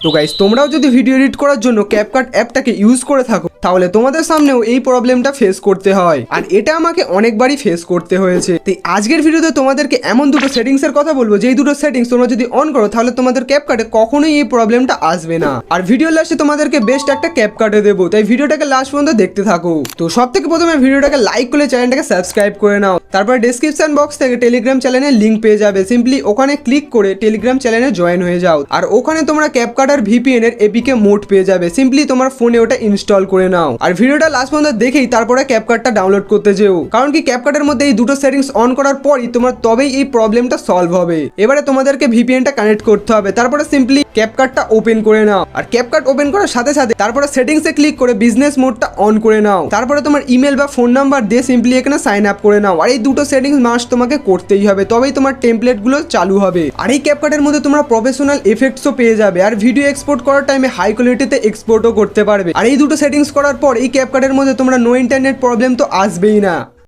তো গাইজ তোমরাও যদি ভিডিও এডিট করার জন্য ক্যাপকাট অ্যাপটাকে ইউজ করে থাকো তাহলে তোমাদের সামনেও এই প্রবলেমটা ফেস করতে হয়। আর এটা আমাকে অনেকবারই ফেস করতে হয়েছে। তাই আজকের ভিডিওতে তোমাদেরকে এমন দুটো সেটিংস এর কথা বলব, যেই দুটো সেটিংস তোমরা যদি অন করো, তাহলে তোমাদের ক্যাপকাটে কখনোই এই প্রবলেমটা আসবে না। আর ভিডিও লাস্টে তোমাদেরকে বেস্ট একটা ক্যাপকাটে দেবো। তাই ভিডিওটাকে লাস্ট পর্যন্ত দেখতে থাকো। তো সব থেকে প্রথমে ভিডিওটাকে লাইক করে চ্যানেলটাকে সাবস্ক্রাইব করে নাও। তারপর ডেসক্রিপশন বক্স থেকে টেলিগ্রাম চ্যানেলের লিঙ্ক পেয়ে যাবে। সিম্পলি ওখানে ক্লিক করে টেলিগ্রাম চ্যানেলে জয়েন হয়ে যাও। আর ওখানে তোমরা ক্যাপকাট আর ভিপিএন এর এপিকে মোড পেয়ে যাবে। সিম্পলি তোমার ফোনে ওটা ইনস্টল করে নাও। আর ভিডিওটা লাস্ট পর্যন্ত দেখেই তারপরে ক্যাপকাটটা ডাউনলোড করতে যেও। কারণ কি ক্যাপকাটের মধ্যে এই দুটো সেটিংস অন করার পরই তোমার তবেই এই প্রবলেমটা সলভ হবে। এবারে তোমাদেরকে ভিপিএনটা কানেক্ট করতে হবে। তারপরে সিম্পলি ক্যাপকাটটা ওপেন করে নাও। আর ক্যাপকাট ওপেন করার সাথে সাথে তারপরে সেটিংসে ক্লিক করে বিজনেস মোডটা অন করে নাও। তারপরে তোমার ইমেল বা ফোন নাম্বার দিয়ে সিম্পলি এখানে সাইন আপ করে নাও। আর এই দুটো সেটিংস মাস্ট তোমাকে করতেই হবে। তবেই তোমার টেমপ্লেটগুলো চালু হবে। আর এই ক্যাপকাটের মধ্যে তোমরা প্রফেশনাল এফেক্টসও পেয়ে যাবে। আর ভিডিও এক্সপোর্ট করার টাইমে হাই কোয়ালিটিতে এক্সপোর্টও করতে পারবে। আর এই দুটো সেটিংস করার পর এই ক্যাপকাটের মধ্যে তোমরা নো ইন্টারনেট প্রবলেম তো আসবেই না।